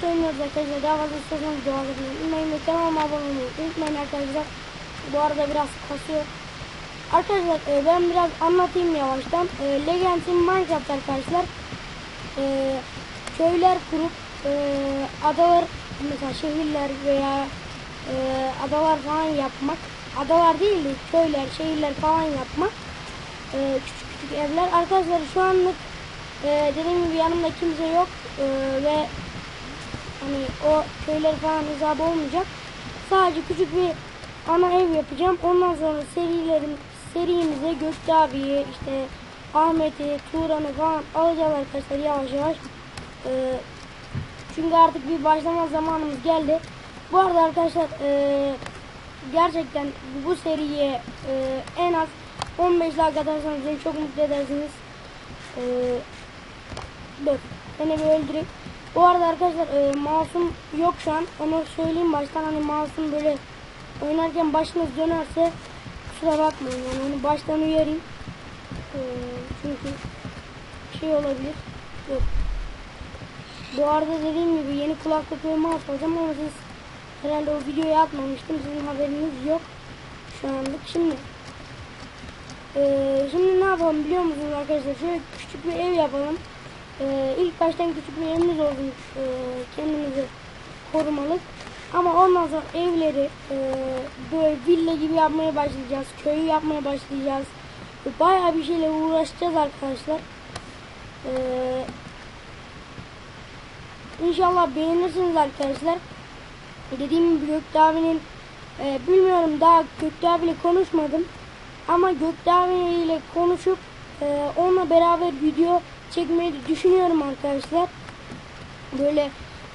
Minecraft oynuyoruz arkadaşlar. Daha fazla istiyorsanız edin. Unutmayın ve kanalıma abone olmayı unutmayın arkadaşlar. Bu arada biraz kasıyor. Arkadaşlar e, ben biraz anlatayım yavaştan. E, Legends'in Minecraft arkadaşlar. E, köyler kurup e, adalar mesela şehirler veya e, adalar falan yapmak. Adalar değil de köyler, şehirler falan yapmak. E, küçük küçük evler. Arkadaşlar şu anlık e, dediğim gibi yanımda kimse yok e, ve hani o köyler falan hesabı olmayacak. Sadece küçük bir ana ev yapacağım. Ondan sonra serilerim serimize Gökte abiyi işte Ahmet'i, Turan'ı falan alacağız arkadaşlar yavaş yavaş. E, çünkü artık bir başlama zamanımız geldi. Bu arada arkadaşlar e, gerçekten bu seriye e, en az 15 like atarsanız beni çok mutlu edersiniz. E, dur. Beni bir öldüreyim. Bu arada arkadaşlar e, mouse'um yok şu an. Onu söyleyeyim baştan hani mouse'um böyle oynarken başınız dönerse kusura bakmayın. Yani onu baştan uyarayım. E, çünkü şey olabilir. Yok. Bu arada dediğim gibi yeni kulaklık ve mouse alacağım ama siz herhalde o videoyu atmamıştım. Sizin haberiniz yok şu anlık. Şimdi ee, şimdi ne yapalım biliyor musunuz arkadaşlar? Şöyle küçük bir ev yapalım. Ee, ilk baştan küçük bir evimiz olsun. Ee, kendimizi korumalık. Ama ondan sonra evleri e, böyle villa gibi yapmaya başlayacağız. Köyü yapmaya başlayacağız. Bayağı bir şeyle uğraşacağız arkadaşlar. Ee, İnşallah beğenirsiniz arkadaşlar. Dediğim gibi Gökte abinin e, bilmiyorum daha Gökte abiyle konuşmadım. Ama Gökte abiyle konuşup e, onunla beraber video çekmeyi düşünüyorum arkadaşlar. Böyle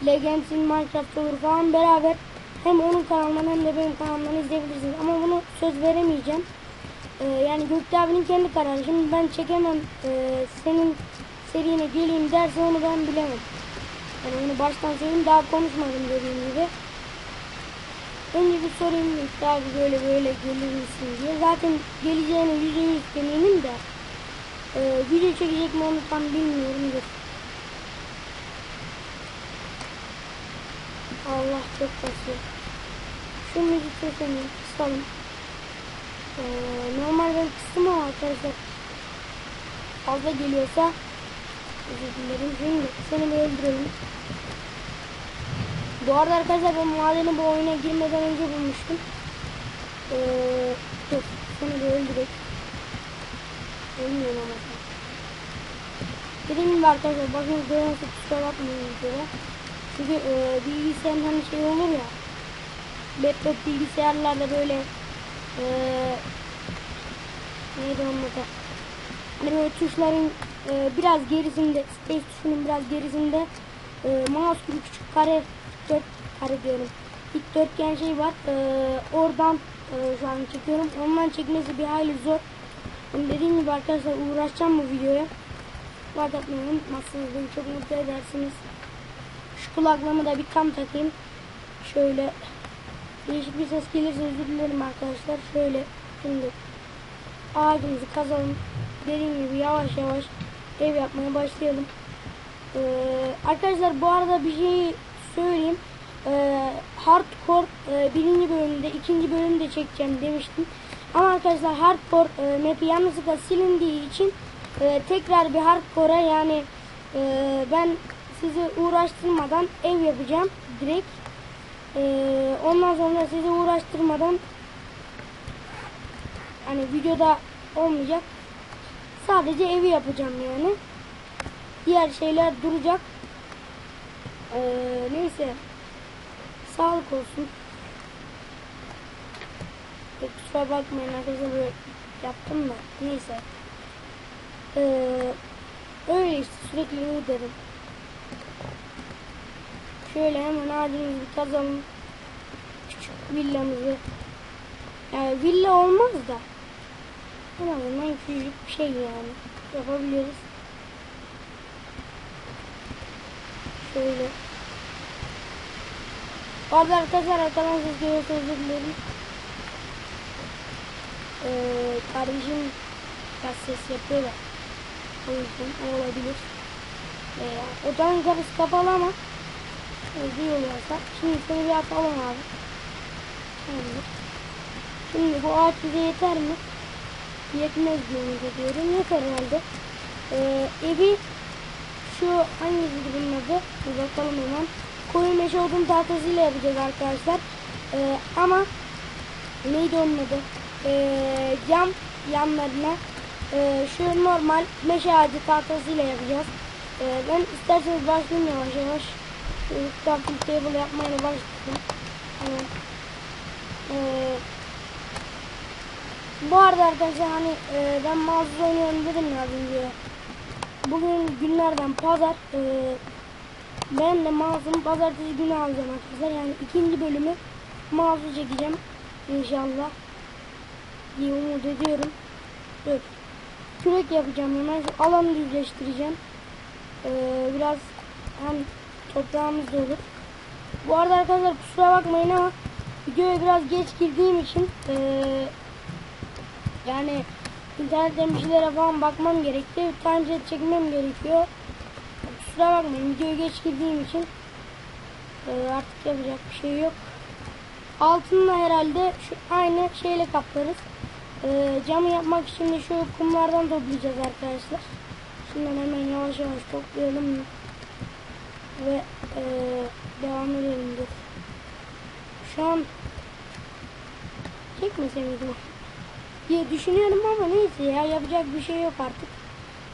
Legends in Minecraft olur falan beraber hem onun kanalından hem de benim kanalımdan izleyebilirsiniz. Ama bunu söz veremeyeceğim. E, yani Gökte abinin kendi kararı. Şimdi ben çekemem e, senin serine geleyim derse onu ben bilemem. Yani onu baştan söyleyeyim daha konuşmadım dediğim gibi. Önce bir sorayım işte abi böyle böyle gelir misin diye. Zaten geleceğine yüzde yüz eminim de. E, video çekecek mi onu tam bilmiyorum. Dur. Allah çok kasıyor. Şu müzik sesini kısalım. Ee, normal ben kıstım ama arkadaşlar fazla geliyorsa özür dilerim. Şimdi seni bir öldürelim. Bu arada arkadaşlar ben madeni bu oyuna girmeden önce bulmuştum. Ee, dur seni bir öldürek. Ölmüyorum ama. Dediğim gibi arkadaşlar bakın görüyorsa kusura bakmayın videoya. Çünkü e, bilgisayarın hani şey olur ya. Laptop bilgisayarlarda böyle e, neydi onun adı? Hani böyle tuşların e, biraz gerisinde, space tuşunun biraz gerisinde e, mouse gibi küçük kare dört kare diyorum. Dikdörtgen şey var. E, oradan e, şu an çekiyorum. Ondan çekmesi bir hayli zor. Yani dediğim gibi arkadaşlar uğraşacağım bu videoya. Like atmayı unutmazsınız. Beni çok mutlu edersiniz. Şu kulaklığımı da bir tam takayım. Şöyle değişik bir ses gelirse özür dilerim arkadaşlar. Şöyle şimdi ağacımızı kazalım. Dediğim gibi yavaş yavaş ev yapmaya başlayalım. Ee, arkadaşlar bu arada bir şey söyleyeyim. Ee, hardcore e, birinci bölümde, ikinci bölümde çekeceğim demiştim. Ama arkadaşlar hardcore e, map'i yanlışlıkla silindiği için e, tekrar bir hardcore'a yani e, ben sizi uğraştırmadan ev yapacağım direkt. E, ondan sonra sizi uğraştırmadan hani videoda olmayacak. Sadece evi yapacağım yani. Diğer şeyler duracak. Ee, neyse. Sağlık olsun. Pek kusura bakmayın arkadaşlar yaptım da. Neyse. Ee, öyle işte sürekli derim. Şöyle hemen ağacımızı kazalım. Küçük villamızı. Yani villa olmaz da. En azından küçücük bir şey yani. Yapabiliriz. Şöyle. Bu arada arkadaşlar arkadan geliyorsa özür dilerim. Ee, kardeşim biraz ses yapıyor da. O yüzden o olabilir. Ee, ocağın kapısı kapalı ama yol yapsak. Şimdi seni bir atalım abi. Şimdi. Şimdi bu ağaç bize yeter mi? Yetmez diye ümit ediyorum. Yeter herhalde. Ee, evi şu hangisiydi bunun adı? Bir bakalım hemen. Koyu meşe odun tahtasıyla yapacağız arkadaşlar. Ee, ama neydi onun adı? Ee, cam yanlarına ee, şu normal meşe ağacı tahtasıyla yapacağız. Ee, ben isterseniz başlayayım yavaş yavaş. Crafting table yapmaya başladım. Hani, ee, bu arada arkadaşlar hani e, ben mağaza oynuyorum dedim ya önce. Bugün günlerden pazar. E, ben de mağazamı pazartesi günü alacağım arkadaşlar. Yani ikinci bölümü mağaza çekeceğim. İnşallah. Diye umut ediyorum. Dur. Kürek yapacağım hemen. Şu alanı düzleştireceğim. E, biraz hem toprağımız da olur. Bu arada arkadaşlar kusura bakmayın ama videoya biraz geç girdiğim için eee yani internetten bir şeylere falan bakmam gerekti. Timechat çekmem gerekiyor. Kusura bakmayın videoya geç girdiğim için e, artık yapacak bir şey yok. Altınla herhalde şu aynı şeyle kaplarız. E, camı yapmak için de şu kumlardan toplayacağız arkadaşlar. Şimdi hemen yavaş yavaş toplayalım ve e, devam edelim. Dur. Şu an çekmese miydim? diye düşünüyorum ama neyse ya yapacak bir şey yok artık.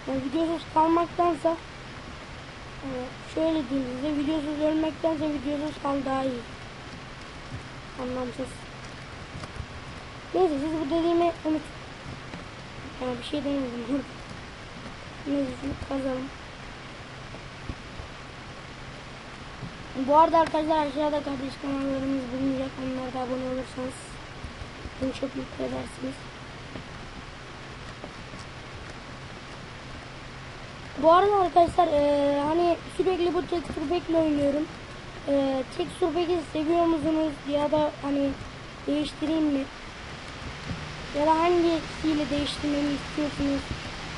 Yani videosuz kalmaktansa e, şöyle diyeyim size videosuz ölmektense videosuz kal daha iyi. Anlamsız. Neyse siz bu dediğimi unut. Yani bir şey demedim. Neyse şunu kazalım. Bu arada arkadaşlar aşağıda kardeş kanallarımız bulunacak. Onlara da abone olursanız beni çok mutlu edersiniz. Bu arada arkadaşlar e, hani sürekli bu pack ile oynuyorum. E, texture pack'i seviyor musunuz ya da hani değiştireyim mi? Ya da hangisiyle değiştirmemi istiyorsunuz?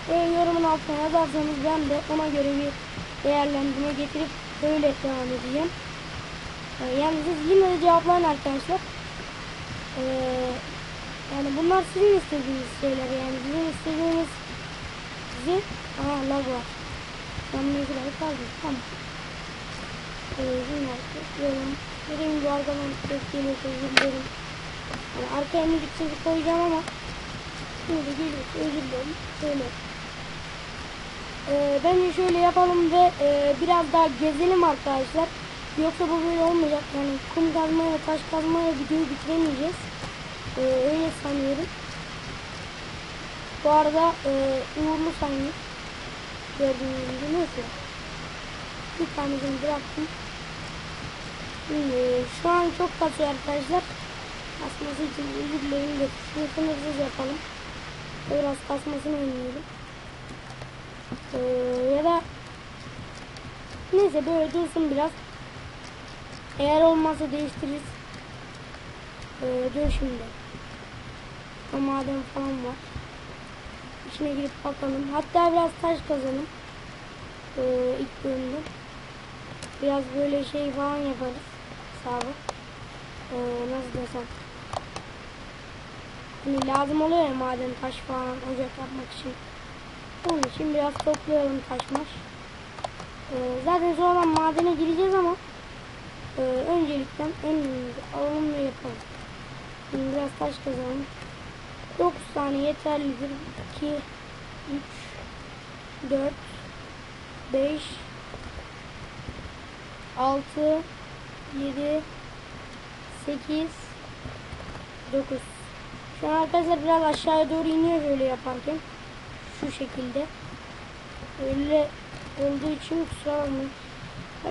E, yorumun altına yazarsanız ben de ona göre bir değerlendirme getirip öyle devam edeceğim. E, yani siz yine de cevaplayın arkadaşlar. E, yani bunlar sizin istediğiniz şeyler yani bizim istediğimiz sizi Aha lag var. Ben kaldım. Tamam. Bunlar bekliyorum. Dediğim gibi arkadan ses geliyorsa özür dilerim. Yani arkaya müzik sesi koyacağım ama şimdi geliyorsa özür dilerim. Şöyle. Ee, bence şöyle yapalım ve e, biraz daha gezelim arkadaşlar. Yoksa bu böyle olmayacak. Yani kum kazmaya taş kazmaya videoyu bitiremeyeceğiz. Ee, öyle sanıyorum. Bu arada e, uğurlu saymış. Gördüğünüz gibi neyse. Bir tanesini bıraktım. Şu an çok kasıyor arkadaşlar. Kasması için özür dilerim de sınırsız yapalım. Biraz kasmasını önleyelim. Ee, ya da neyse böyle dursun biraz. Eğer olmazsa değiştiririz. Ee, dur şimdi. O maden falan var. İçine girip bakalım. Hatta biraz taş kazalım. Ee, ilk bölümde. Biraz böyle şey falan yaparız. Hesabı. Ee, nasıl desem. Hani lazım oluyor ya maden taş falan ocak yapmak için. Onun için biraz toplayalım taş maş. Ee, zaten sonra madene gireceğiz ama e, öncelikten en alalım ve yapalım. Şimdi biraz taş kazalım. 9 tane yeterlidir. 2 3 4 5 6 7 8 9 Şu an arkadaşlar biraz aşağıya doğru iniyor böyle yaparken. Şu şekilde. Öyle olduğu için kusura bakmayın.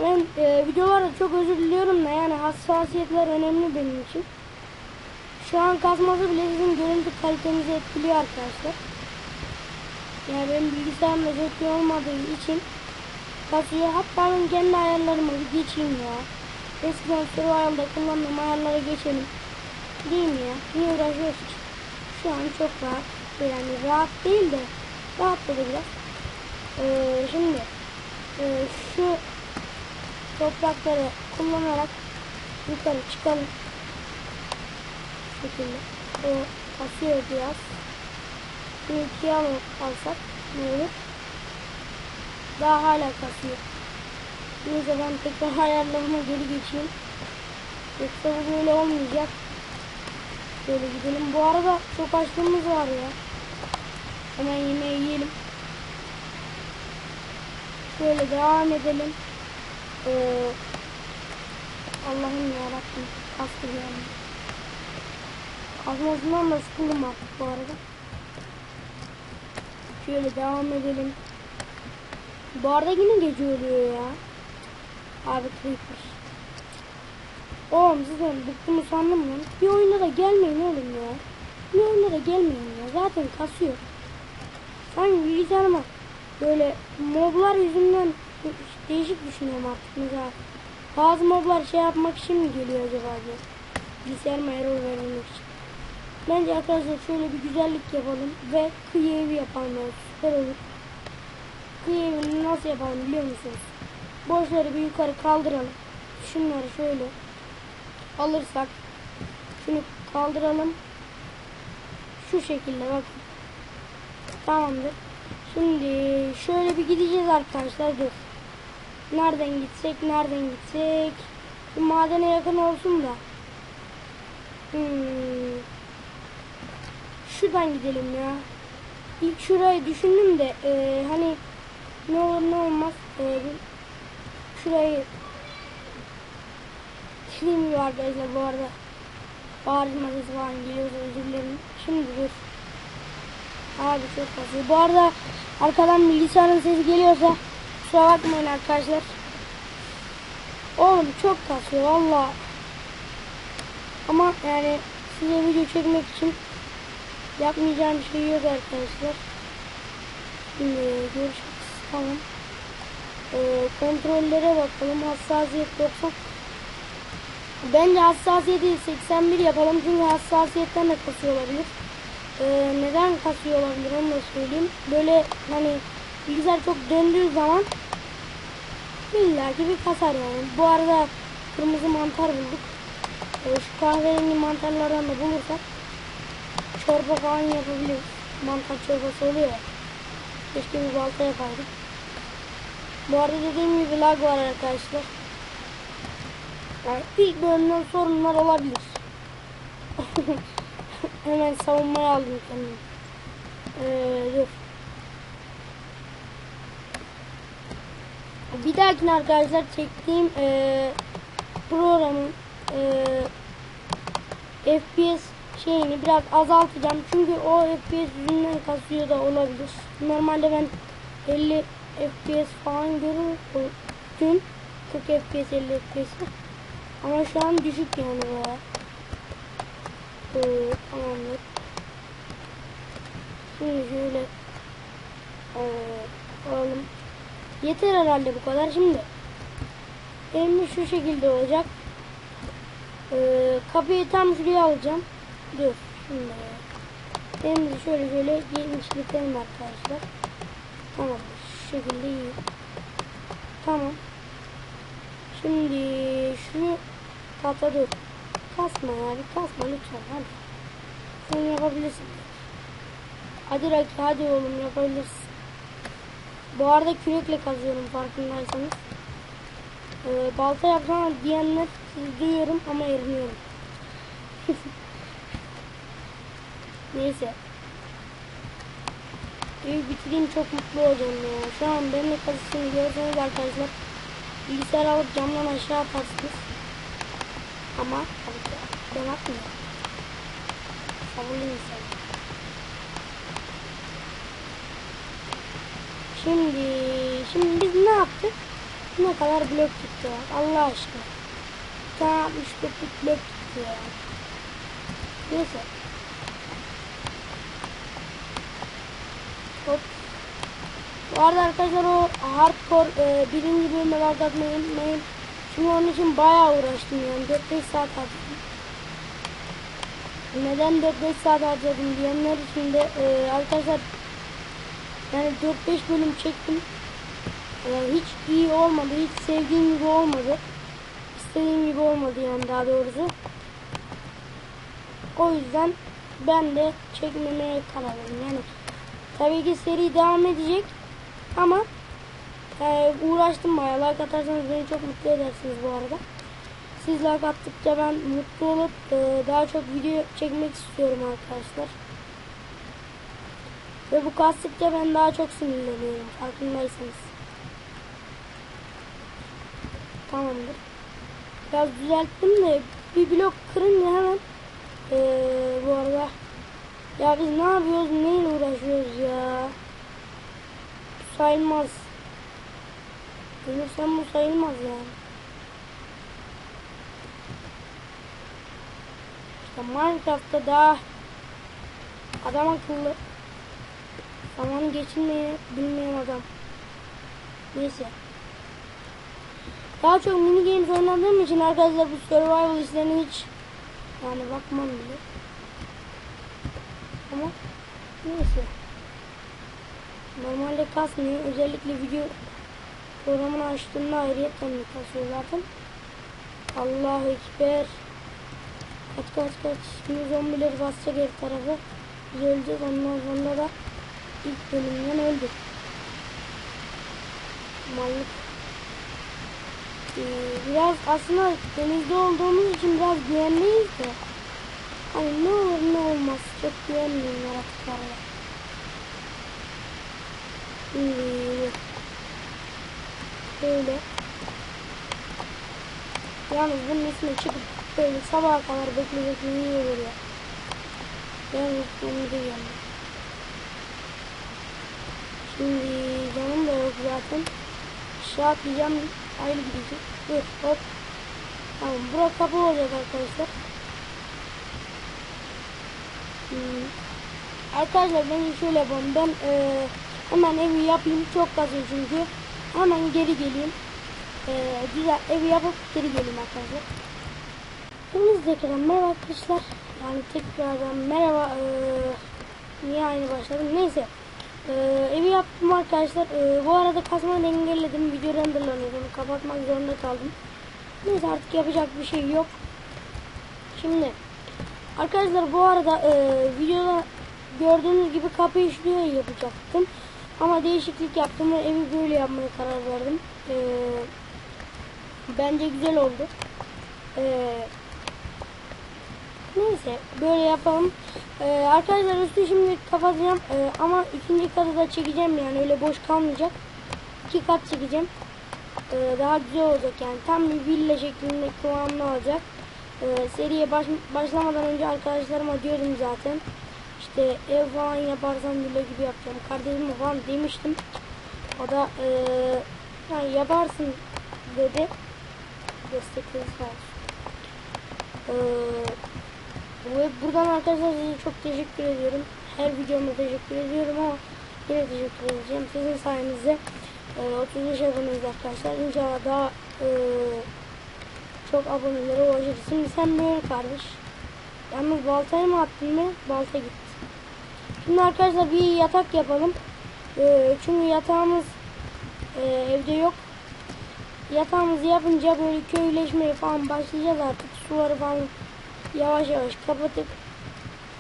Ben e, videolarda çok özür diliyorum da yani hassasiyetler önemli benim için. Şu an kazması bile sizin görüntü kalitenizi etkiliyor arkadaşlar. Yani benim bilgisayarımda çok olmadığı için kasıyor. Hatta ben kendi ayarlarıma bir geçeyim ya. Eskiden Survival'da kullandığım ayarlara geçelim. Değil mi ya? Niye uğraşıyoruz ki? Şu an çok rahat. Yani rahat değil de rahat da biraz. Ee, şimdi e, şu toprakları kullanarak yukarı çıkalım. Şekilde. O kasıyor biraz. Bunu ikiye al- alsak ne olur? Daha hala kasıyor. Neyse ben tekrar ayarlarıma geri geçeyim. Yoksa bu böyle olmayacak. Şöyle gidelim. Bu arada çok açlığımız var ya. Hemen yemeği yiyelim. Şöyle devam edelim. Ee, Allah'ım yarabbim. Kastım yani. Kazmasından da sıkıldım artık bu arada. Şöyle devam edelim. Bu arada yine gece oluyor ya. Abi Creeper. Oğlum sizden bıktım usandım lan. Bir oyuna da gelmeyin oğlum ya. Bir oyuna da gelmeyin ya. Zaten kasıyor. Sanki bilgisayarıma böyle moblar yüzünden değişik düşünüyorum artık mesela. Bazı moblar şey yapmak için mi geliyor acaba diye. Bilgisayarıma error verilmek için. Bence arkadaşlar şöyle bir güzellik yapalım ve kıyı evi yapalım. Süper olur. Evini nasıl yapalım biliyor musunuz? Boşları bir yukarı kaldıralım. Şunları şöyle alırsak şunu kaldıralım. Şu şekilde bakın. Tamamdır. Şimdi şöyle bir gideceğiz arkadaşlar. Dur. Nereden gitsek? Nereden gitsek? Bir madene yakın olsun da. Hmm. Şuradan gidelim ya. İlk şurayı düşündüm de e, hani ne olur ne olmaz e, şurayı Dediğim gibi arkadaşlar bu arada bağırma sesi falan geliyorsa özür dilerim. Şimdi dur. Abi çok kasıyor. Bu arada arkadan bilgisayarın sesi geliyorsa kusura bakmayın arkadaşlar. Oğlum çok kasıyor valla. Ama yani size video çekmek için yapmayacağım bir şey yok arkadaşlar. Şimdi görüşürüz. Tamam. Ee, kontrollere bakalım. Hassasiyet 90. Bence hassasiyeti 81 yapalım çünkü hassasiyetten de kasıyor olabilir. Ee, neden kasıyor olabilir onu da söyleyeyim. Böyle hani bilgisayar çok döndüğü zaman illa ki bir kasar yani. Bu arada kırmızı mantar bulduk. Ee, şu kahverengi mantarlardan da bulursak çorba falan yapabiliriz. Mantar çorbası oluyor ya. Keşke bir balta yapardık. Bu arada dediğim gibi lag var arkadaşlar. Yani ilk bölümden sorunlar olabilir. Hemen savunmaya aldım kendimi. Ee, dur. Bir dahakine arkadaşlar çektiğim ee, programın ee, FPS şeyini biraz azaltacağım. Çünkü o FPS yüzünden kasıyor da olabilir. Normalde ben 50 FPS falan görürdüm. 40 FPS 50 FPS. Ama şu an düşük yani baya. Ee, tamamdır. Şimdi şöyle ee. Yeter herhalde bu kadar. Şimdi elimiz şu şekilde olacak. Ee, kapıyı tam şuraya alacağım. Dur. Şimdi elimizi şöyle şöyle genişletelim arkadaşlar. Tamam. Şekilde iyi. Tamam. Şimdi şu kata dur. Kasma ya bir kasma lütfen hadi. Sen yapabilirsin. Hadi Raki hadi oğlum yapabilirsin. Bu arada kürekle kazıyorum farkındaysanız. Ee, balta yapsana diyenler duyuyorum ama eriniyorum. Neyse. Evi bitireyim çok mutlu olacağım ya. Şu an benimle kazısını görseniz arkadaşlar bilgisayar alıp camdan aşağı atarsınız. Ama ben atmıyorum. Sabırlı insan. Şimdi, şimdi biz ne yaptık? Ne kadar blok gitti ya? Allah aşkına. Tane 64'lük blok gitti ya. Neyse. Hop. Bu arada arkadaşlar o hardcore e, birinci bölüme like atmayı unutmayın. Çünkü onun için bayağı uğraştım yani 4-5 saat harcadım. Neden 4-5 saat harcadım diyenler için de e, arkadaşlar yani 4-5 bölüm çektim. e, hiç iyi olmadı. Hiç sevdiğim gibi olmadı. İstediğim gibi olmadı yani daha doğrusu. O yüzden ben de çekmemeye karar verdim. Yani tabii ki seri devam edecek ama e, uğraştım bayağı. Like atarsanız beni çok mutlu edersiniz bu arada. Siz like attıkça ben mutlu olup e, daha çok video çekmek istiyorum arkadaşlar. Ve bu kastıkça ben daha çok sinirleniyorum. Farkındaysanız. Tamamdır. Biraz düzelttim de bir blok kırınca hemen ee, bu arada ya biz ne yapıyoruz neyle uğraşıyoruz ya? Bu sayılmaz. Ölürsen bu sayılmaz yani. İşte Minecraft'ta daha adam akıllı. Zamanı geçirmeyi bilmeyen adam. Neyse. Daha çok mini games oynadığım için arkadaşlar bu survival işlerine hiç yani bakmam bile. Ama neyse. Normalde kasmıyor. Özellikle video programını açtığımda ayrıyetten mi kasıyor zaten. Allahu Ekber. Kaç kaç kaç. Şimdi zombileri basacak her tarafı. Biz öleceğiz. Ondan sonra da ilk bölümden öldük. Mallık. Ee, biraz aslında denizde olduğumuz için biraz güvenliyiz de. Hani ne olur ne olmaz çok güvenmiyorum yaratıklara. Şimdi böyle. Yalnız bunun üstüne çıkıp böyle sabaha kadar bekleyecek iyi olur ya. Yalnız da yandım. Şimdi canım da yok zaten. Aşağı atlayacağım. Ayrı gidecek. Dur hop. Tamam bura kapı olacak arkadaşlar. Hmm. Arkadaşlar ben şöyle yapalım. Ben e, hemen evi yapayım. Çok kazıyor çünkü. Hemen geri geleyim. E, güzel evi yapıp geri geleyim arkadaşlar. Hepiniz tekrar merhaba arkadaşlar. Yani tekrardan merhaba. E, niye aynı başladım? Neyse. Ee, evi yaptım arkadaşlar. Ee, bu arada kasmayı engelledim. Video renderlanıyordu. Kapatmak zorunda kaldım. Neyse artık yapacak bir şey yok. Şimdi arkadaşlar bu arada e, videoda gördüğünüz gibi kapı işliyor yapacaktım. Ama değişiklik yaptım ve evi böyle yapmaya karar verdim. Ee, bence güzel oldu. Ee, Neyse böyle yapalım. Ee, arkadaşlar üstü şimdi kapatacağım ee, ama ikinci katı da çekeceğim yani öyle boş kalmayacak. İki kat çekeceğim. Ee, daha güzel olacak yani tam bir villa şeklinde kıvamlı olacak. Ee, seriye baş, başlamadan önce arkadaşlarıma diyordum zaten. İşte ev falan yaparsam villa gibi yapacağım. Kardeşime falan demiştim. O da ee, yani yaparsın dedi. Destekleri sağ olsun. Ee, buradan arkadaşlar size çok teşekkür ediyorum. Her videomda teşekkür ediyorum ama yine teşekkür edeceğim. Sizin sayenizde e, 35 aboneyiz arkadaşlar. İnşallah daha e, çok abonelere ulaşırız. Şimdi sen böyle kardeş. Yalnız baltayı mı attın mı? Balta gitti. Şimdi arkadaşlar bir yatak yapalım. E, çünkü yatağımız e, evde yok. Yatağımızı yapınca böyle köyleşmeye falan başlayacağız artık. Suları falan yavaş yavaş kapatıp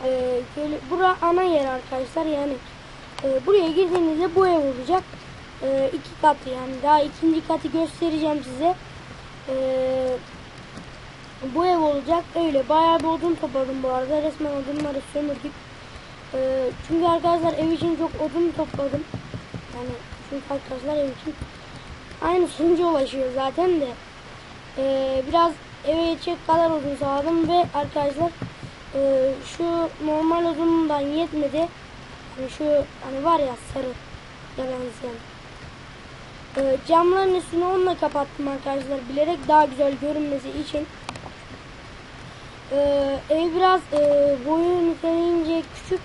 e, bura ana yer arkadaşlar yani e, buraya girdiğinizde bu ev olacak e, iki katı yani daha ikinci katı göstereceğim size e, bu ev olacak. Öyle. Bayağı bir odun topladım bu arada. Resmen odunları sömürdük. E, çünkü arkadaşlar ev için çok odun topladım. Yani çünkü arkadaşlar ev için. Aynı sonuca ulaşıyor zaten de. E, biraz eve yetecek kadar odun sağladım ve arkadaşlar e, şu normal odundan yetmedi. Yani şu hani var ya sarı yalan e, camların üstünü onunla kapattım arkadaşlar. Bilerek daha güzel görünmesi için. E, ev biraz e, boyu nitelince küçük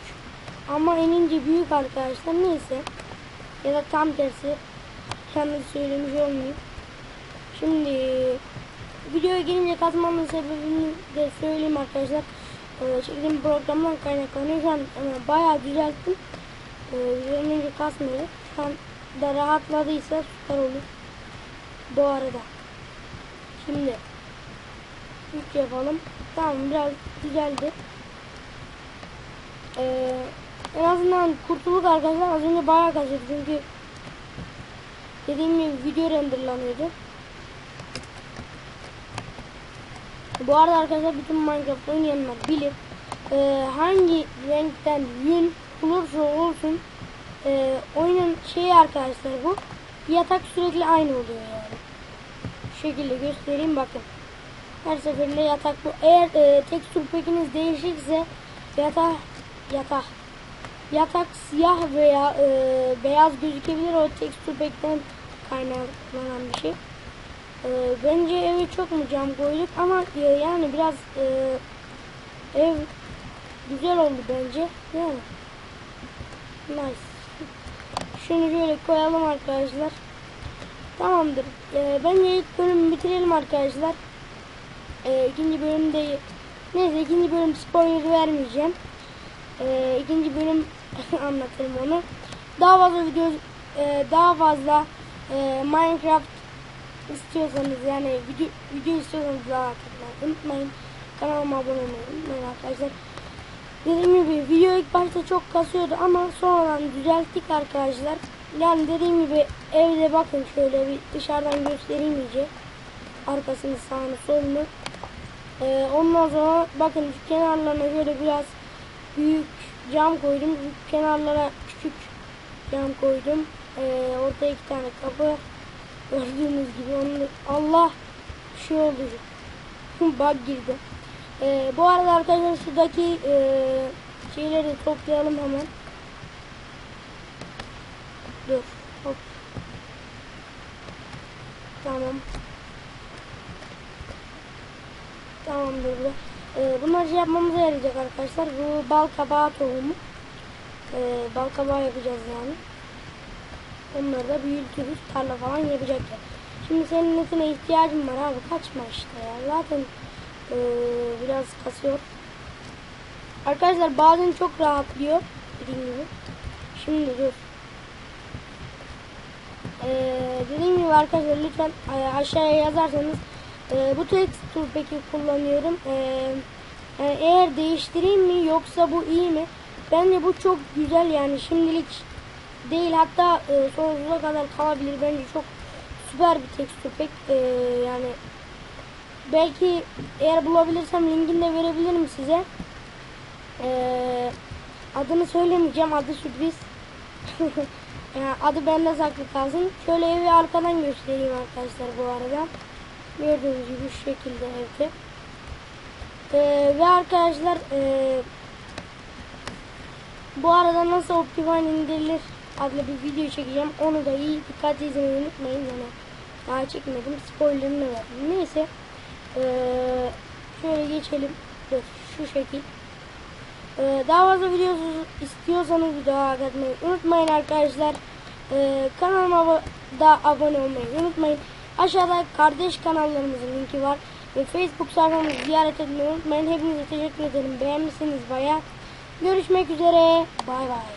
ama enince büyük arkadaşlar neyse. Ya da tam tersi. Kendi söylemiş olmayayım. Şimdi videoya gelince kazmamın sebebini de söyleyeyim arkadaşlar. Ee, çektiğim programdan kaynaklanıyor. Şu an e, bayağı düzelttim. Ee, önce kasmıyor. Şu an da rahatladıysa süper olur. Bu arada. Şimdi 3 yapalım. Tamam biraz güzeldi. Ee, en azından kurtulduk arkadaşlar. Az önce bayağı kaçırdı çünkü dediğim gibi video renderlanıyordu. Bu arada arkadaşlar bütün Minecraft oynayanlar bilir. Ee, hangi renkten yün olursa olsun e, oyunun şeyi arkadaşlar bu. Yatak sürekli aynı oluyor yani. Şu şekilde göstereyim bakın. Her seferinde yatak bu. Eğer e, tekstür pekiniz değişikse yatak yatak yatak siyah veya e, beyaz gözükebilir o tekstür pekten kaynaklanan bir şey. E, bence eve çok mu cam koyduk ama e, yani biraz e, ev güzel oldu bence. Yani. Nice. Şunu şöyle koyalım arkadaşlar. Tamamdır. E, bence ilk bölümü bitirelim arkadaşlar. E, ikinci bölümde neyse ikinci bölüm spoiler vermeyeceğim. E, ikinci bölüm anlatırım onu. Daha fazla video e, daha fazla e, Minecraft istiyorsanız yani video, video istiyorsanız like atmayı unutmayın. Kanalıma abone olmayı unutmayın arkadaşlar. Dediğim gibi video ilk başta çok kasıyordu ama sonradan düzelttik arkadaşlar. Yani dediğim gibi evde bakın şöyle bir dışarıdan göstereyim iyice. Arkasını sağını solunu. Ee, ondan sonra bakın kenarlarına şöyle biraz büyük cam koydum. Kenarlara küçük cam koydum. Ee, orada iki tane kapı. Gördüğünüz gibi onu Allah şey oldu. Bug girdi. Ee, bu arada arkadaşlar şuradaki e, şeyleri toplayalım hemen. Dur. Hop. Tamam. Tamamdır. Ee, bunlar şey yapmamıza yarayacak arkadaşlar. Bu bal kabağı tohumu. Ee, bal kabağı yapacağız yani. Onları da büyütürüz. Tarla falan yapacaklar. Şimdi senin netine ihtiyacım var abi. Kaçma işte ya. Zaten ee, biraz kasıyor. Arkadaşlar bazen çok rahatlıyor. Dediğim gibi. Şimdi dur. Ee, dediğim gibi arkadaşlar lütfen e, aşağıya yazarsanız e, bu tekstür peki kullanıyorum. E, yani eğer değiştireyim mi yoksa bu iyi mi? Bence bu çok güzel yani şimdilik değil hatta e, sonsuza kadar kalabilir. Bence çok süper bir tekstür pek e, yani belki eğer bulabilirsem linkini de verebilirim size. E, adını söylemeyeceğim adı sürpriz. yani adı bende saklı kalsın. Şöyle evi arkadan göstereyim arkadaşlar bu arada. Gördüğünüz gibi şu şekilde evde. Ee, ve arkadaşlar e, bu arada nasıl Optifine indirilir adlı bir video çekeceğim. Onu da iyi dikkat izlemeyi unutmayın. Yani daha çekmedim. Spoilerını verdim. Neyse. Ee, şöyle geçelim. Dur, şu şekil. Ee, daha fazla video istiyorsanız video atmayı unutmayın arkadaşlar. Ee, kanalıma da abone olmayı unutmayın. Aşağıda kardeş kanallarımızın linki var. Ve Facebook sayfamızı ziyaret etmeyi unutmayın. Hepinize teşekkür ederim. Beğenmişsiniz bayağı. Görüşmek üzere. Bay bay.